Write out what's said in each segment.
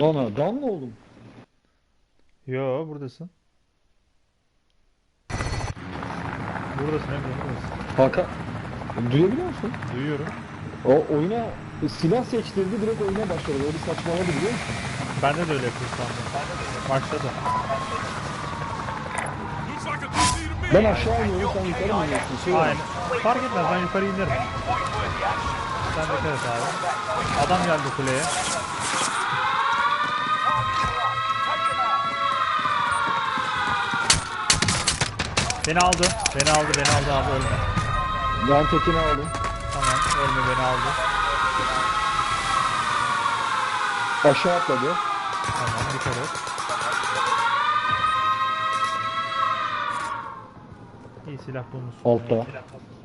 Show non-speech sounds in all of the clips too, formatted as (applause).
Ana down mı oldum? Yo buradasın. Buradasın Emre buradasın. Hakan duyabiliyor musun? Duyuyorum. O oyuna silah seçtirdi direkt oyuna başladı. Öyle saçmaladı biliyor musun? Bende de öyle yapıyor şu anda. Başladı. Ben aşağı iniyorum sen yukarı mı iniyorsun? Söyle. Aynen. Fark etmez ben yukarı inerim. Sen dikkat et abi. Adam geldi kuleye. Beni aldı. Beni aldı. Beni aldı abi ölme. Ben tekini aldım. Tamam ölme beni aldı. Aşağı atladı. Tamam dikkat et. İyi silah bulmuşsun. Altta.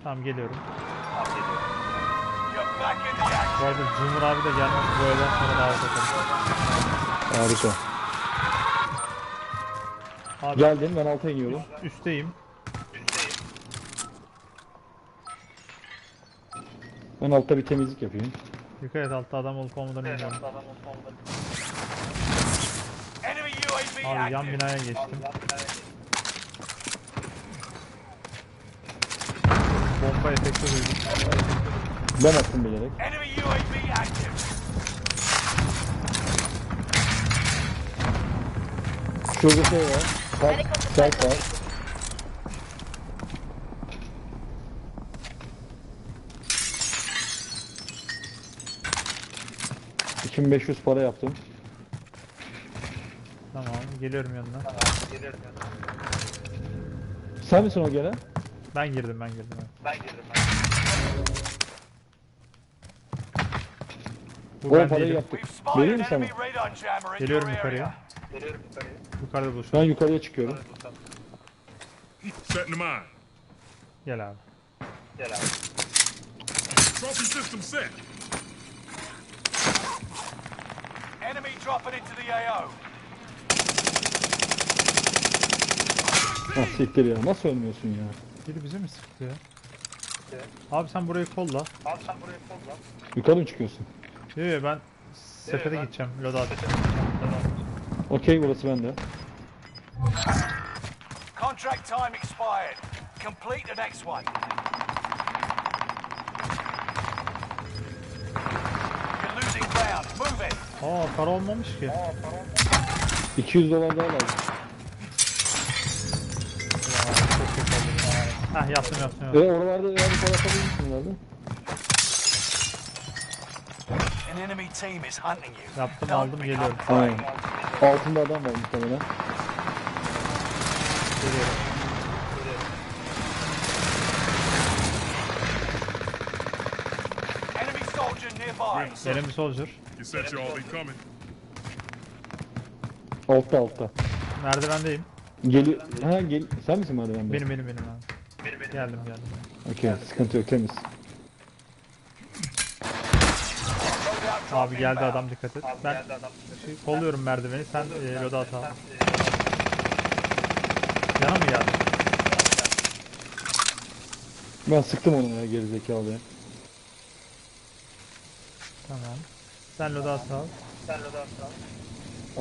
Tamam geliyorum. Bu arada Cumhur abi de gelmiş bu evden sonra davet edelim. Harika. Abi Geldim ben alta iniyorum. üstteyim. Ben altta bir temizlik yapayım. Dikkat et altta adam olup olmadan iniyorum. Abi yan binaya geçtim. Bomba efekti duydum. Ben attım bilerek. Şurada şey var. Site, site var. ...2500 para yaptım. Tamam geliyorum yanına. Sen misin o gelen? Ben girdim ben girdim. evet. Bu O ben parayı değilim. yaptık. We've Vereyim mi sana? enemy jammer in your Geliyorum area. yukarıya. Yukarıda buluşalım. Ben yukarıya çıkıyorum. Setting them on. Gel abi. Trophy system set. Enemy dropping into the AO. Ah siktir ya. Nasıl ölmüyorsun ya? Biri bize mi sıktı ya? Abi sen burayı kolla. Yukarı mı çıkıyorsun? Yo yo ben sefere gideceğim. Loadout. Okey burası bende. Contract time expired. Complete the next one. Aa para olmamış ki. 200 dolar daha lazım. Heh yaptım yaptım E yaptım. oralarda yani para atabilir misin herhalde? An enemy team is hunting you. Yaptım Don't aldım geliyorum. Aynen. Altında adam var muhtemelen. Geliyorum. Enemy nearby. Benim bir soldier. You said you all be coming. Altta altta. Merdivendeyim. Geli ha gel sen misin merdivende? Benim benim benim abi. Geldim geldim. Okey sıkıntı yok temiz. Abi geldi adam dikkat et. Ben şey, kolluyorum merdiveni. Sen e, loadout al. Yana mı geldin? Ben sıktım onu ya gerizekalıya. Tamam. Sen loadout al.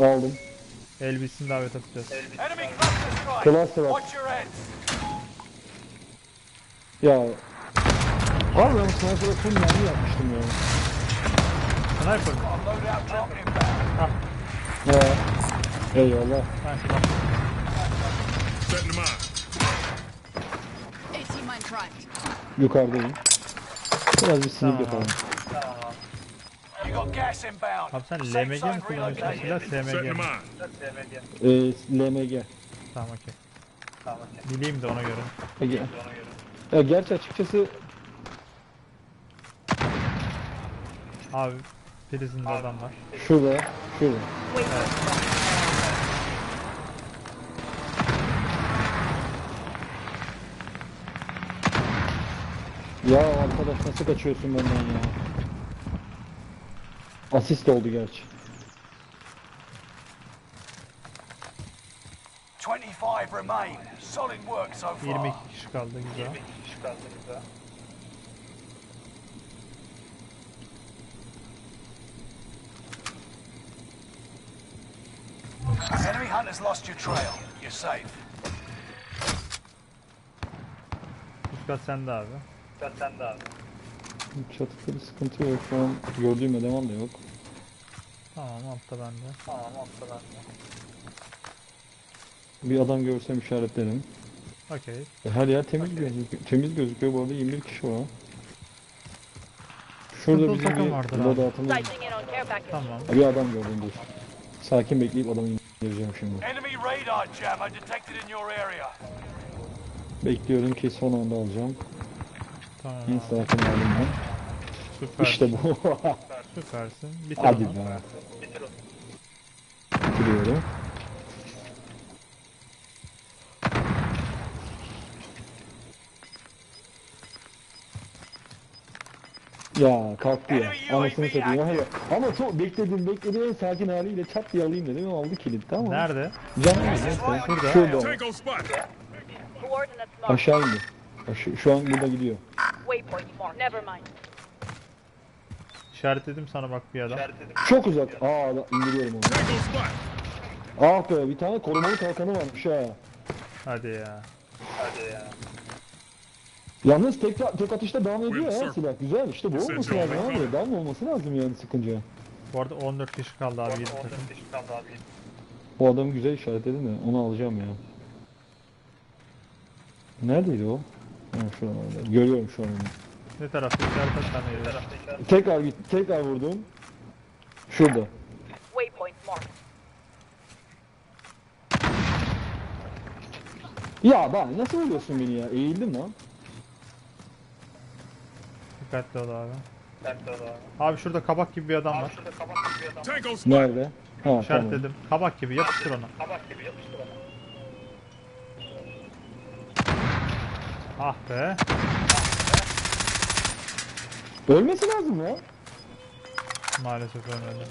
Aldım. Elbisini davet atacağız. Cluster heads. Ya Abi ben sniper'a full mermi yapmıştım ya. Sniper drop inbound. Ya. Eyvallah. Ben. 18 Minecraft. Yukarıdayım. Biraz bir sinir Tamam. yapalım. Abi sen LMG mi kullanıyorsun? Silah SMG mi? Ee, LMG. Tamam okey. Bileyim de ona göre. Ege. Ya gerçi açıkçası Abi prizinde adam var. şurada, şurada. Ya arkadaş nasıl kaçıyorsun benden ya? Asist oldu gerçi. 25 remain. Solid work so far. 22 kişi kaldı güzel. hunters lost your trail. You're safe. Üst kat sende abi. Çatıda bir sıkıntı yok. Şu an gördüğüm eleman da yok. Tamam altta bende. Bir adam görsem işaretlerim. Okey. E, Her yer temiz gözüküyor. Temiz gözüküyor. Bu arada 21 kişi var. Şurada bizim takım bir care package. Tamam. Bir adam gördüm dur. Sakin bekleyip adamı indireceğim şimdi. Enemy radar jammer detected in your area. Bekliyorum ki son anda alacağım. Tamam abi. sakin halimden. Süper. İşte bu. Süpersin. Bitir Hadi onu. be. Bitiriyorum. Ya kalktı ya. Anasını satayım. Ya. Ama çok bekledim bekledim en sakin haliyle çat diye alayım dedim aldı kilit tamam. Nerede? Canım neyse. Şurada. Şurada. Aşağı indi. Şu, şu an burada gidiyor. Waypoint marked. Never mind. İşaretledim sana bak bir adam. Çok uzak. Aa indiriyorum onu. Ah be bir tane korumalı kalkanı varmış ha. Hadi ya. Yalnız tek, tek atışta down ediyor sir. silah. Güzel işte bu olması lazım abi. Down olması lazım yani sıkınca. Bu arada 14 kişi kaldı abi 7 takım. O adamı güzel işaretledin de onu alacağım ya. Neredeydi o? Ha şuralarda. Görüyorum şu an onu. Ne tarafta işaret et ben de geliyorum. Tekrar git, tekrar vurdum. Şurada. Waypoint marked. Ya ben nasıl vuruyorsun beni ya? Eğildim lan. Dikkatli ol abi. Abi şurada kabak gibi bir adam var. Nerede? Ha tamam. İşaretledim. Kabak gibi yapıştır onu. Ah be. Ölmesi lazım ya. Maalesef ölmedi.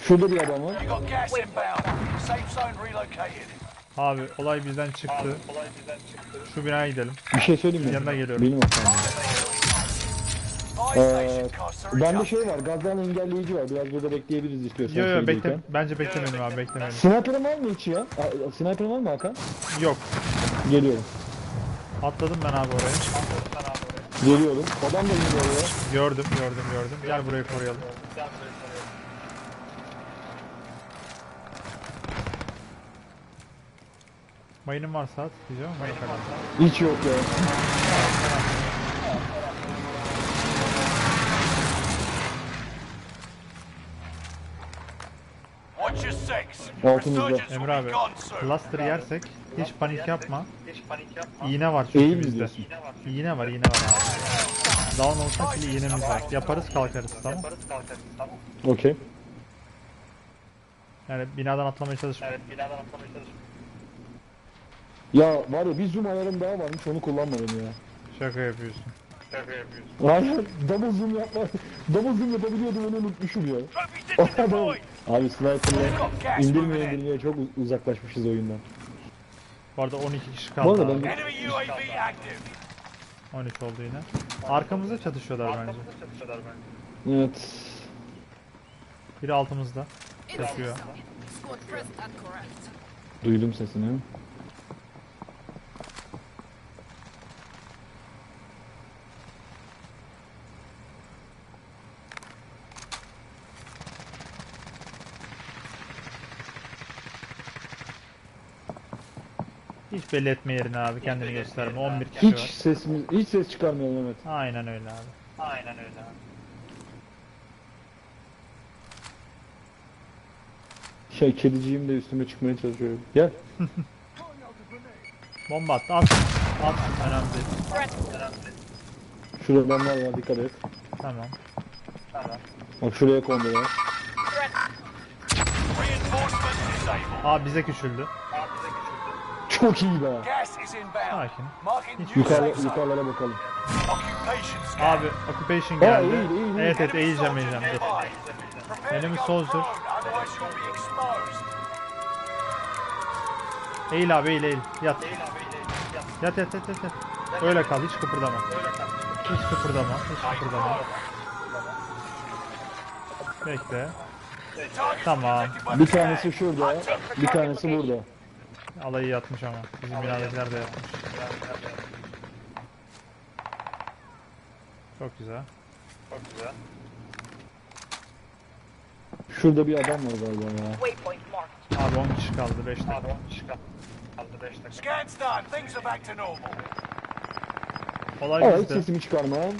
Şurada bir adam var. You got gas inbound. Safe zone relocated. Abi olay bizden çıktı. Şu binaya gidelim. Bir şey söyleyeyim mi? Yanına geliyorum. Benim hatam. Ya. Ee, Bende şey var, gazdan engelleyici var. Biraz burada bekleyebiliriz istiyorsan. Yo yo şeydeyken. bekle. Bence beklemeyelim abi beklemeyelim. Sniper'ın var mı hiç ya? Aa, Sniper'ın var mı Hakan? Yok. Geliyorum. Atladım ben abi oraya. Geliyorum. Adam da indi oraya. Gördüm gördüm gördüm. Gel burayı koruyalım. Mayının varsa at diyeceğim ama kadar. Hiç yok ya. Altımızda. Emre abi cluster yersek hiç panik yapma. İğne var çünkü mi bizde. İğne var iğne var abi. Down olsak bile iğnemiz var. Yaparız kalkarız tamam. Okey. Yani binadan atlamaya çalışma. Ya var ya bir zoom ayarım daha varmış onu kullanmadım ya. Şaka yapıyorsun. Aynen double zoom yapma. (laughs) double zoom yapabiliyordum onu unutmuşum ya. O. Abi sniper'la indirmeye indirmeye çok uz- uzaklaşmışız oyundan. Bu arada 12 kişi Bu arada kaldı ben UAV active. 13 oldu yine. Arkamızda çatışıyorlar bence. Evet. Biri altımızda. Correct. Duydum sesini. Hiç belli etme yerine abi kendini gösterme. 11 kişi Hiç var. sesimiz, hiç ses çıkarmayalım evet. Aynen öyle abi. Şey kediciğim de üstüme çıkmaya çalışıyor. Gel. (laughs) Bomba at. At. At. Önemli değil. Şurada adamlar var dikkat et. Tamam. Bak şuraya kondular. Aa bize küçüldü. Çok iyi be. Sakin. Yukarı, yukarılara bakalım. Abi occupation Aa, geldi. iyi, iyi, iyi. Evet evet eğileceğim eğileceğim. Dur. Enemy soldier. Eğil abi eğil eğil. Yat. Yat yat yat yat. yat. Öyle kal hiç kıpırdama. Hiç kıpırdama. Hiç kıpırdama. Bekle. Tamam. Bir tanesi şurada, bir tanesi burada. Alayı yatmış ama. Bizim binadakiler de yatmış. Çok güzel. Şurada bir adam var galiba ya. Waypoint marked. Abi 10 kişi kaldı 5 dakika. Scan's done. Things are back to normal. Olay Evet, hiç bizde. sesimi çıkarmam.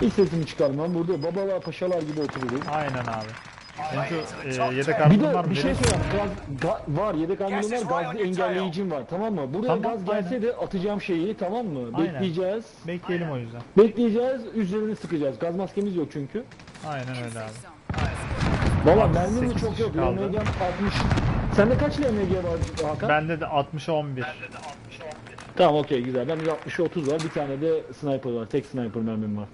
Hiç sesimi çıkarmam. Burada babalar paşalar gibi otururum. Aynen abi. Şu e, yedek Bir de bir şey söyleyeyim. Gaz, ga- var yedek is var. Gazlı engelleyicim var. Tamam mı? Buraya Tamam, gaz gelse aynen. de atacağım şeyi tamam mı? Aynen. Bekleyeceğiz. Bekleyelim o yüzden. Bekleyeceğiz. Üzerini sıkacağız. Gaz maskemiz yok çünkü. Aynen öyle abi. Valla Abi, mermim de sekiz çok kişi yok. kaldı. LMG'm 60. Sende kaç LMG var Hakan? Bende de 60'a 11. Tamam okey güzel. Ben 60'a 30 var. Bir tane de sniper var. Tek sniper mermim var.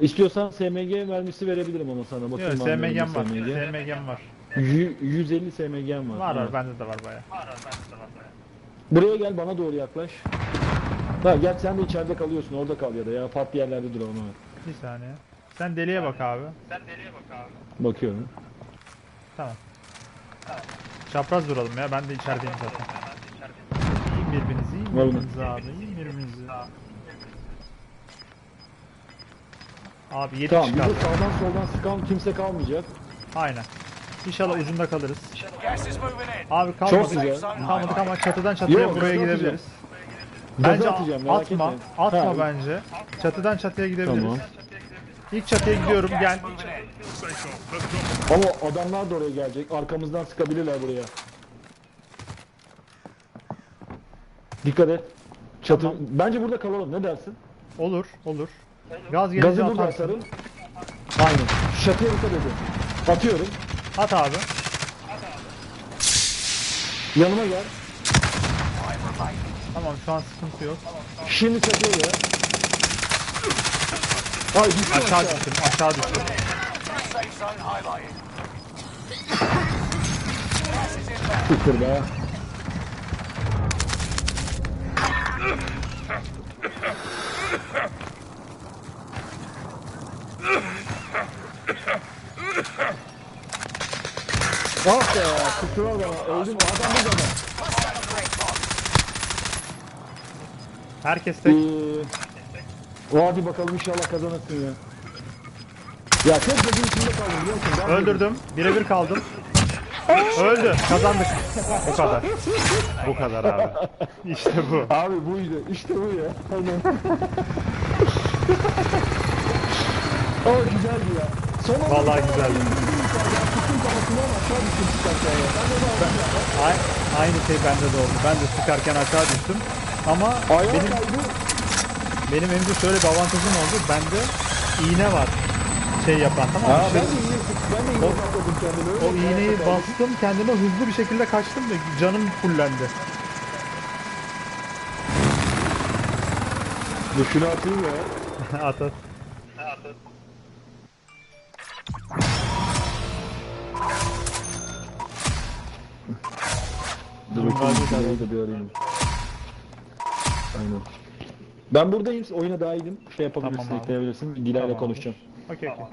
İstiyorsan SMG mermisi verebilirim ona sana. Yok Bakayım SMG'm var. SMG. SMG'm var. Yü- 150 SMG'm var. Var var bende de var baya. Buraya gel bana doğru yaklaş. Ha gel sen de içeride kalıyorsun. Orada kal ya da ya farklı yerlerde dur onu. Bir saniye. Sen deliye bak abi. Bakıyorum. Tamam. Çapraz duralım ya. Ben de içerideyim zaten. İyi birbirinizi, iyi Vallahi. birbirinizi abi. iyi birbirinizi. Abi 7 Tamam bize kaldı. sağdan soldan sıkan kimse kalmayacak. Aynen. İnşallah ucunda kalırız. Gas is moving in. Abi kalmadık. Güzel. Kalmadık ama çatıdan çatıya Yok, buraya gidebiliriz. Gaza Bence atacağım merak atma. etme. Atma Ha, bence. Çatıdan çatıya gidebiliriz. Tamam. İlk çatıya gidiyorum Gas gel. moving in. Ama adamlar da oraya gelecek. Arkamızdan sıkabilirler buraya. Dikkat et. Çatı. Tamam. Bence burada kalalım. Ne dersin? Olur, olur. Gaz gelince Gazı burada atarsın. atarım. Aynen. Çatıya dikkat edin. Atıyorum. At abi. Yanıma gel. Tamam şu an sıkıntı yok. Şimdi çatıya gel. Ay düştüm Aşağı aşağı. düştüm, aşağı düştüm. Safe zone highlighted. Gas is inbound. Sıkır be. Ah be, kusura bakma. Öldüm. Adam burada mı? Herkes tek. Ee, o hadi bakalım inşallah kazanırsın ya. Ya tek dediğim içinde kaldım biliyor musun? Ben Öldürdüm. Birebir kaldım. Öldü. Kazandık. Bu kadar. Bu kadar abi. İşte bu. Abi buydu. İşte bu ya. Aynen. (laughs) Ama güzeldi ya. Son Vallahi güzeldi. Tuttum kafasından aşağı düştüm çıkarken ya. Ben de daha A- aynı şey bende de oldu. Ben de sıkarken aşağı düştüm. Ama ayağa benim kaydı. benim elimde şöyle bir avantajım oldu. Bende iğne var. Şey yapan tamam mı? Ben Şey- de iyi, ben de patladım o iğneyi bastım kendime hızlı bir şekilde kaçtım da canım fullendi. Şunu atayım ya. (laughs) at at. Dur bakayım şurayı da bir arayayım. Aynen. Ben buradayım. Oyuna dahilim. Şey yapabilirsin, Tamam abi. ekleyebilirsin. Dilayla Tamam. konuşacağım. Okey okey.